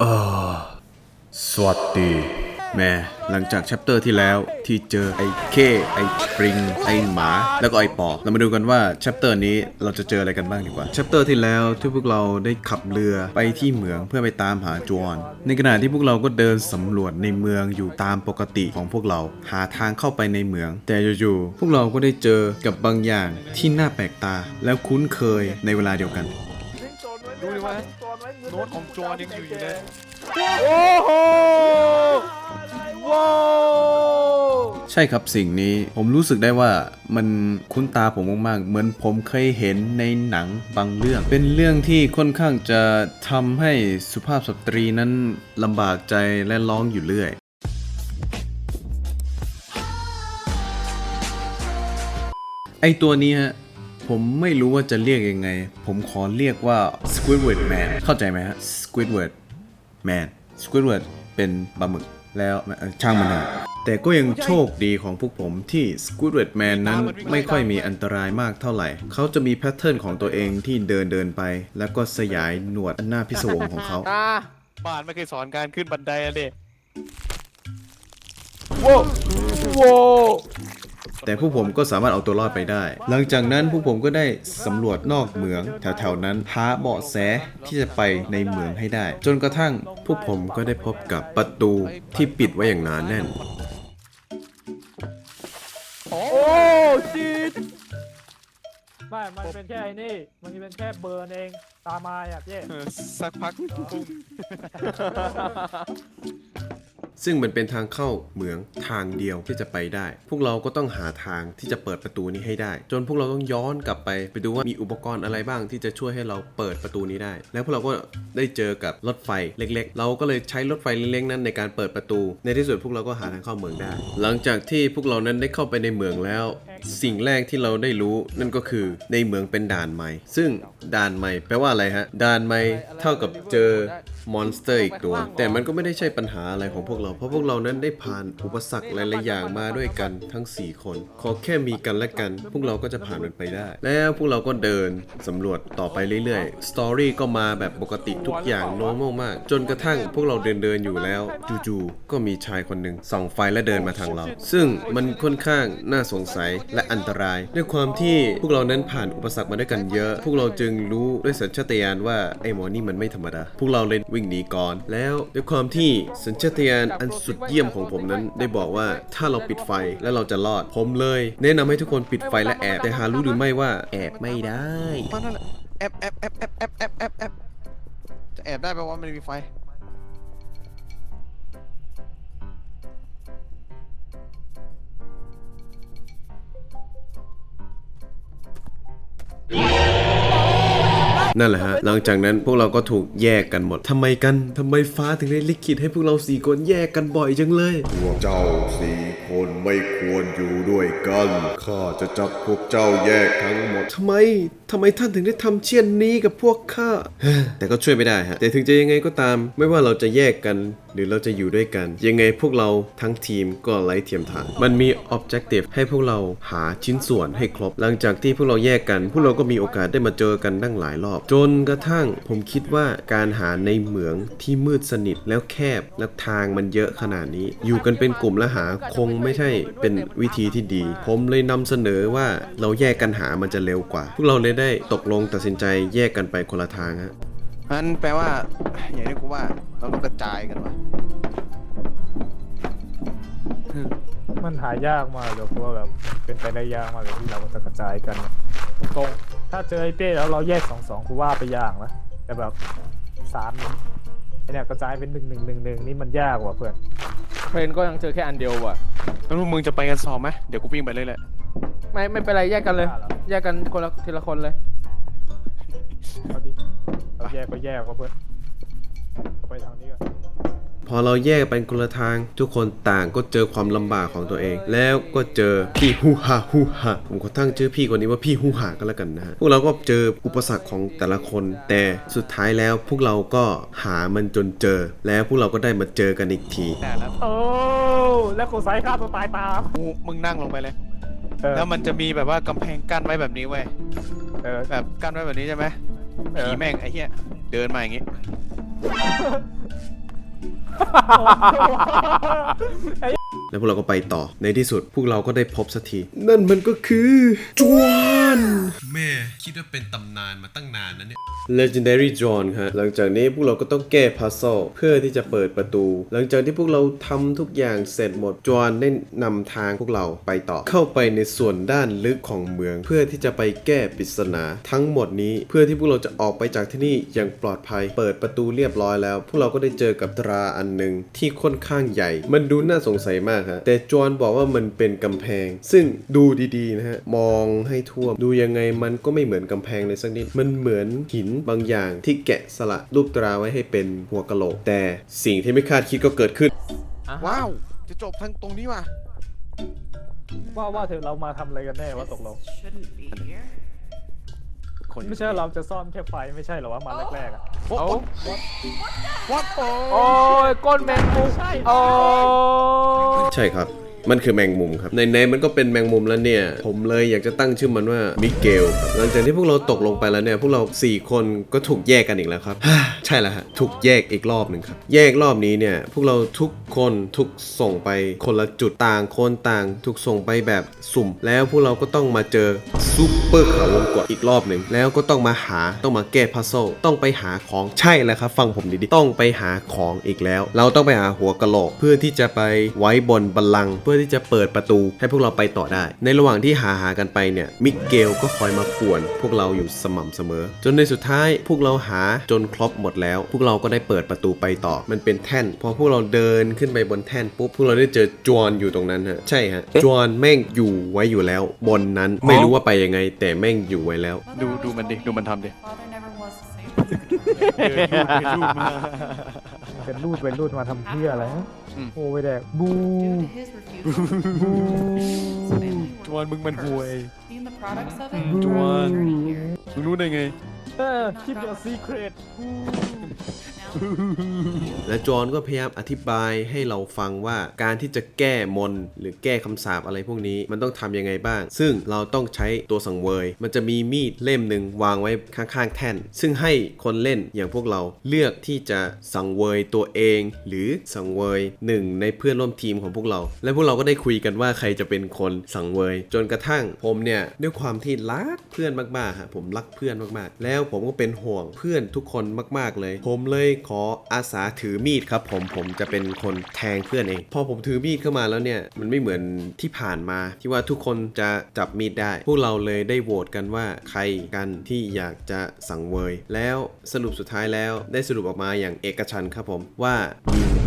เออสวัสดี แม่หลังจากแชปเตอร์ที่แล้วที่เจอไอ้เคไอ้ปริง ไอ้หมา แล้วก็ไอ้ปอเรามาดูกันว่าแชปเตอร์นี้เราจะเจออะไรกันบ้างดีกว่าแชปเตอร์ที่แล้วที่พวกเราได้ขับเรือไปที่เหมืองเพื่อไปตามหาจวนในขณะที่พวกเราก็เดินสำรวจในเมืองอยู่ตามปกติของพวกเราหาทางเข้าไปในเมือง แต่อยู่ๆพวกเราก็ได้เจอกับบางอย่างที่น่าแปลกตา แล้วคุ้นเคยในเวลาเดียวกันดูดิว่า โน้ตของจอยังอยู่อยู่เลย โอ้โหว้าวใช่ครับสิ่งนี้ผมรู้สึกได้ว่ามันคุ้นตาผมมากๆ เหมือนผมเคยเห็นในหนังบางเรื่อง เป็นเรื่องที่ค่อนข้างจะทำให้สุภาพสตรีนั้นลำบากใจและร้องอยู่เรื่อย ไอตัวนี้ฮะ ผมไม่รู้ว่าจะเรียกยังไง ผมขอเรียกว่า Squidward Man เข้าใจไหมฮะ Squidward Man Squidward เป็นปลาหมึกแล้วเอ่อช่างมันเถอะแต่ก็ยังโชคดีของพวกผมที่ Squidward Man นั้นไม่ค่อยมีอันตรายมากเท่าไหร่ เขาจะมีแพทเทิร์นของตัวเองที่เดินเดินไป แล้วก็สยายหนวดอันหน้าพิศวงของเขา ตาบ้านไม่เคยสอนการขึ้นบันไดอะเด็ว้าวว้าว แต่พวกผมก็สามารถเอาตัวรอดไปได้ หลังจากนั้นพวกผมก็ได้สำรวจนอกเหมือง แถวๆนั้นหาเบาะแสที่จะไปในเหมืองให้ได้ จนกระทั่งพวกผมก็ได้พบกับประตูที่ปิดไว้อย่างหนาแน่น โอ้ชิตไม่มันเป็นแค่ไอ้นี่ มันเป็นแค่เบิร์นเอง ตามมาอะเจ๊เออสักพักปุ้ง ซึ่งมันเป็นทางเข้าเหมืองทางเดียวที่จะไปได้ พวกเราก็ต้องหาทางที่จะเปิดประตูนี้ให้ได้ จนพวกเราต้องย้อนกลับไปไปดูว่ามีอุปกรณ์อะไรบ้างที่จะช่วยให้เราเปิดประตูนี้ได้ แล้วพวกเราก็ได้เจอกับรถไฟเล็ก ๆ เราก็เลยใช้รถไฟเล็กๆนั้นในการเปิดประตู ในที่สุดพวกเราก็หาทางเข้าเมืองได้ หลังจากที่พวกเรานั้นได้เข้าไปในเมืองแล้ว สิ่งแรกที่เราได้รู้นั่นก็คือในเมืองเป็นด่านใหม่ ซึ่งด่านใหม่แปลว่าอะไรฮะด่านใหม่เท่ากับเจอ มอนสเตอร์อีกตัว แต่มันก็ไม่ได้ใช่ปัญหาอะไรของพวกเรา เพราะพวกเรานั้นได้ผ่านอุปสรรคหลายๆอย่างมาด้วยกันทั้ง 4 คน ขอแค่มีกันและกัน พวกเราก็จะผ่านมันไปได้ แล้วพวกเราก็เดินสำรวจต่อไปเรื่อยๆ สตอรี่ก็มาแบบปกติทุกอย่างโน้มมากๆจนกระทั่งพวกเราเดินเดินๆอยู่แล้วจู่ๆก็มีชายคนหนึ่งส่องไฟและเดินมาทางเรา ซึ่งมันค่อนข้างน่าสงสัยและอันตราย ด้วยความที่พวกเรานั้นผ่านอุปสรรคมาด้วยกันเยอะ พวกเราจึงรู้ด้วยสัญชาตญาณว่าไอ้หมอนี่มันไม่ธรรมดา พวกเราเลยวิ่ิ่งหนีก่อน แล้วด้วยความที่สัญชาตญาณอันสุดเยี่ยมของผมนั้น ได้บอกว่าถ้าเราปิดไฟแล้วเราจะรอด ผมเลย แนะนำให้ทุกคนปิดไฟและแอบ แต่หารู้หรือไม่ว่าแอบไม่ได้มันนั่นแหละแอบแอบแอบแอบแอบแอบแอบแอบจะแอบได้แปลว่ามันมีไฟ นั่นแหละฮะ หลังจากนั้นพวกเราก็ถูกแยกกันหมด ทำไมกัน ทำไมฟ้าถึงได้ลิขิตให้พวกเราสี่คนแยกกันบ่อยจังเลย พวกเจ้าสี่คนไม่ควรอยู่ด้วยกัน ข้าจะจับพวกเจ้าแยกทั้งหมด ทำไม ทำไมท่านถึงได้ทำเช่นนี้กับพวกข้า แต่ก็ช่วยไม่ได้ฮะ แต่ถึงจะยังไงก็ตาม ไม่ว่าเราจะแยกกันหรือเราจะอยู่ด้วยกัน ยังไงพวกเราทั้งทีมก็ไร้เทียมทาน มันมี objective ให้พวกเราหาชิ้นส่วนให้ครบ หลังจากที่พวกเราแยกกัน พวกเราก็มีโอกาสได้มาเจอกันตั้งหลายรอบ จนกระทั่งผมคิดว่าการหาในเหมืองที่มืดสนิทแล้วแคบแล้วทางมันเยอะขนาดนี้ อยู่กันเป็นกลุ่มและหาคงไม่ใช่เป็นวิธีที่ดี ผมเลยนำเสนอว่าเราแยกกันหามันจะเร็วกว่า พวกเราเลยได้ตกลงตัดสินใจแยกกันไปคนละทางฮะ มันแปลว่า อย่างที่กูว่าเราต้องกระจายกันว่ะมันหายากมากเลยเพราะว่าแบบมันเป็นไปได้ยากมากเลยที่เราจะกระจายกันตรงถ้าเจอไอ้เป้แล้วเราแยกสองสองกูว่าไปยากนะแต่แบบสามนี้ไอเนี่ยกระจายเป็นหนึ่งหนึ่งหนึ่งหนึ่งนี่มันยากว่ะเพื่อนเพลนก็ยังเจอแค่อันเดียวว่ะ แล้วพวกมึงจะไปกันสอบไหมเดี๋ยวกูวิ่งไปเลยแหละ ไม่ไม่เป็นไรแยกกันเลย แยกกันคนละทีละคนเลย เอาดิเราแยกก็แยกว่ะเพื่อนเราไปทางนี้กันพอเราแยกไปคนละทาง ทุกคนต่างก็เจอความลำบากของตัวเอง แล้วก็เจอพี่ฮูฮาฮูฮาผมขอตั้งชื่อพี่คนนี้ว่าพี่ฮูฮาก็แล้วกันนะฮะพวกเราก็เจออุปสรรคของแต่ละคน แต่สุดท้ายแล้วพวกเราก็หามันจนเจอ แล้วพวกเราก็ได้มาเจอกันอีกที แต่แล้วโอ้แล้วโกไซฆ่าตัวตายตามกูมึงนั่งลงไปเลย เออแล้วมันจะมีแบบว่ากำแพงกั้นไว้แบบนี้เว้ยเออแบบกั้นไว้แบบนี้ใช่ไหมเออ ผีแม่งไอ้เหี้ยเดินมาอย่างงี้ แล้วพวกเราก็ไปต่อในที่สุดพวกเราก็ได้พบสักที นั่นมันก็คือจวนแม่คิดว่าเป็นตำนานมาตั้งนานนะเนี่ย Legendary John ครับหลังจากนี้พวกเราก็ต้องแก้พัซเซิลเพื่อที่จะเปิดประตู หลังจากที่พวกเราทำทุกอย่างเสร็จหมดจวนได้นำทางพวกเราไปต่อเข้าไปในส่วนด้านลึกของเมือง เพื่อที่จะไปแก้ปริศนาทั้งหมดนี้เพื่อที่พวกเราจะออกไปจากที่นี่อย่างปลอดภัย เปิดประตูเรียบร้อยแล้ว พวกเราก็ได้เจอกับตราอันหนึ่งที่ค่อนข้างใหญ่ มันดูน่าสงสัยมากฮะแต่จวนบอกว่ามันเป็นกำแพง ซึ่งดูดีๆนะฮะมองให้ทั่วดูยังไงมันก็ไม่เหมือนกำแพงเลยสักนิดมันเหมือนหินบางอย่างที่แกะสลักรูปตราไว้ให้เป็นหัวกะโหลก แต่สิ่งที่ไม่คาดคิดก็เกิดขึ้น ว้าว จะจบทางตรงนี้ว่ะ ว่าว่าเธอเรามาทำอะไรกันแน่ว่าตกลง shouldn't be here. คนไม่ใช่เราจะซ่อนแค่ไฟไม่ใช่เหรอว่ามาแรกๆอะโอ้เอาวัดโอ้โอ้ยก้นแมงมุมโอ้ใช่ครับ มันคือแมงมุมครับ ในๆมันก็เป็นแมงมุมแล้วเนี่ย ผมเลยอยากจะตั้งชื่อมันว่ามิเกลครับหลังจากที่พวกเราตกลงไปแล้วเนี่ย พวกเรา 4 คนก็ถูกแยกกันอีกแล้วครับ ใช่แล้วฮะ ถูกแยกอีกรอบหนึ่งครับ แยกรอบนี้เนี่ย พวกเราทุกคนถูกส่งไปคนละจุดต่างคนต่าง ถูกส่งไปแบบสุ่ม แล้วพวกเราก็ต้องมาเจอ ซูเปอร์ขาวงกฏอีกรอบหนึ่งแล้วก็ต้องมาหาต้องมาแก้พัซโซต้องไปหาของใช่แล้วครับ ฟังผมดีๆต้องไปหาของอีกแล้ว เราต้องไปหาหัวกะโหลก เพื่อที่จะไปไว้บนบัลลังก์เพื่อที่จะเปิดประตูให้พวกเราไปต่อได้ ในระหว่างที่หาหากันไปเนี่ยมิเกลก็คอยมาป่วน พวกเราอยู่สม่ำเสมอ จนในสุดท้ายพวกเราหาจนครบหมดแล้ว พวกเราก็ได้เปิดประตูไปต่อ มันเป็นแท่น พอพวกเราเดินขึ้นไปบนแท่นปุ๊บพวกเราได้เจอจวนอยู่ตรงนั้นฮะใช่ฮะจวนแม่งอยู่ไว้อยู่แล้ว บนนั้นไม่รู้ว่าไปยังไง แต่แม่งอยู่ไว้แล้ว ดูดูมันดิดูมันทำดิ Father never was the same. เป็นรูดเป็นรูดมาทำเพื่ออะไรฮะอืม โอ้ไปแดกบู Due to his refusal, his family จวนมึงมันห่วย Seen the products of it? จวน Journey here. มึงรู้ได้ไง เออ keep your secret Now, และจอห์นก็พยายามอธิบายให้เราฟังว่าการที่จะแก้มนหรือแก้คำสาปอะไรพวกนี้มันต้องทำยังไงบ้าง ซึ่งเราต้องใช้ตัวสังเวย มันจะมีมีดเล่มหนึ่งวางไว้ข้างๆแท่น ซึ่งให้คนเล่นอย่างพวกเราเลือกที่จะสังเวยตัวเอง หรือสังเวยหนึ่งในเพื่อนร่วมทีมของพวกเรา และพวกเราก็ได้คุยกันว่าใครจะเป็นคนสังเวย จนกระทั่งผมเนี่ยด้วยความที่รักเพื่อนมากๆฮะผมรักเพื่อนมากๆ แล้วผมก็เป็นห่วงเพื่อนทุกคนมาก ๆเลย ผมเลยขออาสาถือมีดครับผมผมจะเป็นคนแทงเพื่อนเอง พอผมถือมีดเข้ามาแล้วเนี่ย มันไม่เหมือนที่ผ่านมาที่ว่าทุกคนจะจับมีดได้ พวกเราเลยได้โหวตกันว่าใครกันที่อยากจะสังเวย แล้วสรุปสุดท้ายแล้วได้สรุปออกมาอย่างเอกฉันครับผมว่า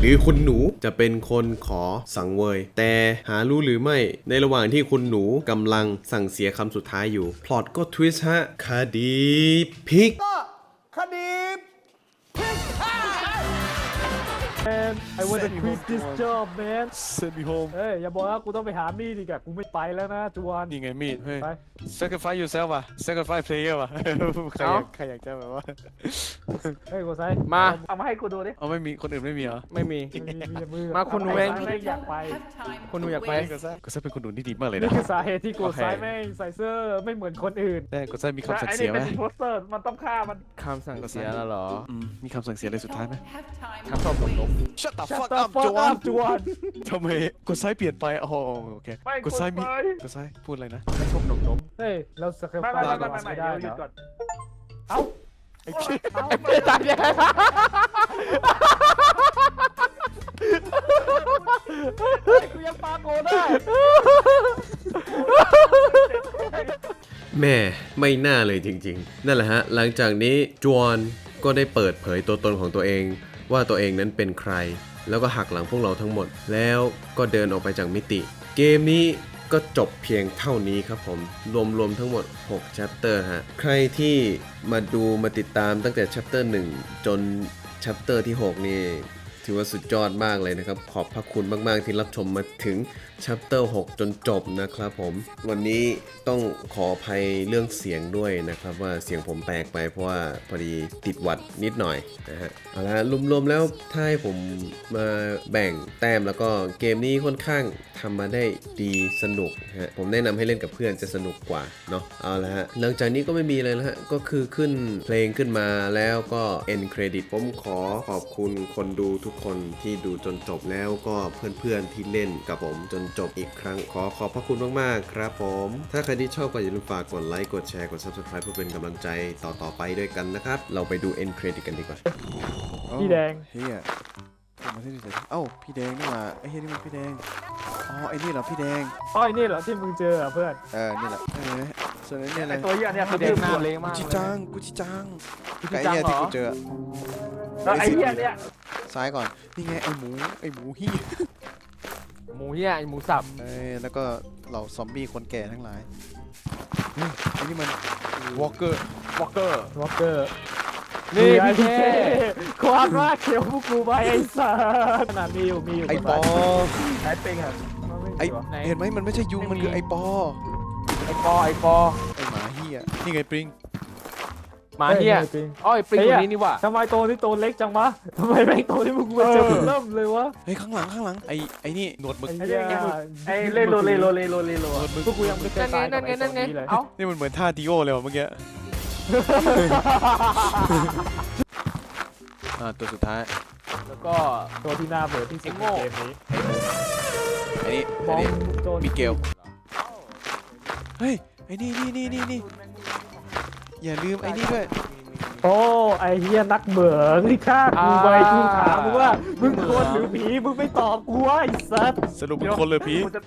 หรือคุณหนูจะเป็นคนขอสังเวย แต่หารู้หรือไม่ ในระหว่างที่คุณหนูกำลังสั่งเสียคำสุดท้ายอยู่ พล็อตก็ทวิสต์ฮะคดีพิกคดี Ah! Man I want to quit this job man send me home เอ้ยอย่าบอกว่ากูต้องไปหามีดดีกว่ากูไม่ไปแล้วนะจวน นี่ไงมีดเฮ้ย ไป sacrifice yourself อะ sacrifice player ว่ะ ใครอยากใครอยากจะแบบว่า เฮ้ยกูไซมา เอามาให้กูดูดิเอาไม่มีคนอื่นไม่มีเหรอไม่มี มีมีแต่มือมาคุณหนูเอง ไม่อยากไป have time. คนหนูอยากไป Wait. ก็ซะก็ซะเป็นคนดูที่ดีมากเลยนี่นะ คือสาเหตุที่กูโอเคไซแม่งใส่เสื้อไม่เหมือนคนอื่นแต่ก็ซะมีคำสั่งไอ้เสีนี่ยไหมเป็นโปสเตอร์มันต้องฆ่ามันคำสั่งเสียแล้วเหรออืมมีคำสั่งเสียอะไรสุดท้ายไหม Don't have time. ครับชอบผมลบ Shut the Shut fuck the up fuck จวน up จวนทำไมกดซ้ายเปลี่ยนไปอ๋อโอเคไม่กดซ้ายมีกดซ้ายกดซ้ายพูดอะไรนะชอบหนมนมเฮ้ยเราสเกลไม่ไม่ไม่ไม่ไม่ไม่ได้เหรอเอ้าไอ้เหี้ยไอ้เป้ตายแย่กูยังปาโกได้แม่ไม่น่าเลยจริงๆ นั่นแหละฮะ หลังจากนี้จวนก็ได้เปิดเผยตัวตนของตัวเอง ว่าตัวเองนั้นเป็นใคร แล้วก็หักหลังพวกเราทั้งหมด แล้วก็เดินออกไปจากมิติ เกมนี้ก็จบเพียงเท่านี้ครับผม รวมๆทั้งหมด 6 chapter ฮะ ใครที่มาดูมาติดตามตั้งแต่ chapter 1 จน chapter ที่ 6 นี่ ถือว่าสุดยอดมากเลยนะครับ ขอบพระคุณมากๆที่รับชมมาถึง chapter 6จนจบนะครับผม วันนี้ต้องขออภัยเรื่องเสียงด้วยนะครับ ว่าเสียงผมแตกไปเพราะว่าพอดีติดหวัดนิดหน่อยนะฮะเอาละรวมๆแล้วถ้าให้ผมมาแบ่งแต้มแล้วก็เกมนี้ค่อนข้างทำมาได้ดีสนุกฮะผมแนะนำให้เล่นกับเพื่อนจะสนุกกว่าเนาะเอาละฮะหลังจากนี้ก็ไม่มีอะไรแล้วฮะก็คือขึ้นเพลงขึ้นมาแล้วก็ end credit ผมขอขอบคุณคนดูทุกคนที่ดูจนจบแล้วก็เพื่อนๆที่เล่นกับผมจนจบอีกครั้งขอขอบพระคุณมากๆครับผม ถ้าใครที่ชอบก็อย่าลืมฝากกดไลค์กดแชร์กด subscribe เพื่อเป็นกำลังใจต่อๆไปด้วยกันนะครับ เราไปดู end credit กันดีกว่า พี่แดง เฮียเอามาที่นี่เลยเอ้าพี่แดงนี่หว่าไอ้เฮียนี่มันพี่แดงอ๋อไอ้นี่เหรอพี่แดงอ้อยนี่เหรอที่มึงเจออะเพื่อนเออนี่แหละเออส่วนไอ้เนี่ยอะไรไอตัวเหี้ยเนี่ยพี่แดงหน้าเละกูมากจิเลยจังกูจิจังกูจิไอ้จังเนี่ยเหรที่อกูเจอแล้วไอ้เหี้ยเนี่ย ซ้ายก่อน นี่ไงไอ้หมูไอ้หมูเฮียหมูเหี้ยไอ้หมูสับเอ้ยแล้วก็เหล่าซอมบี้คนแก่ทั้งหลายเฮ้ยไอ้นี่มันวอลเกอร์วอลเกอร์วอลเกอร์นี่พี่เท่ความว่าเขียวพวกกูไปไอ้สัสขนาดมีอยู่มีอยู่ไอ้ปอไอ้ปิงอะมันไม่ไอ้มีวะไหนเห็นไหมมันไม่ใช่ยุงมันคือไอ้ปอไอ้ปอไอ้ปอไอ้หมาเฮียนี่ไงปริง หมาเหี้ยไอ้ปิง อ้อยปริงไอ้คเหี้ยนนี้นี่หว่าทำไมตัวนี้ตัวเล็กจังวะทำไมแม่งตัวที่มึงมาเจอเริ่มเลยวะเฮ้ยข้างหลังข้างหลังไอ้ไอ้นี่หนวดหมึกไอ้เหี้ยไอ้เล่นโลเลโลเลโลเลโลพวกกูยังไม่เคยนั่นไงตายกันั่บนไงไอ้ตันั่วนไงนี้เลยเอ้านี่มันเหมือนท่าดิโอเลยว่ะเมื่อกี้ อ่าตัวสุดท้ายแล้วก็ ตัวที่น่าเบื่อที่สุดไอ้ในโง่เกมนี้ไอ้นี่มไอ้องนี่โจนมิเกล เฮ้ยไอ้นี่นี่นี่นี่นี่ อย่าลืมไอ้นี่ด้วย โอ้ไอ้เฮียนักเบื่อที่ฆ่ากูไปกูถามมึงว่า มึงคนหรือผี มึงไม่ตอบกูวะไอ้สัสสรุปเป็นคนเลยผี กูจะ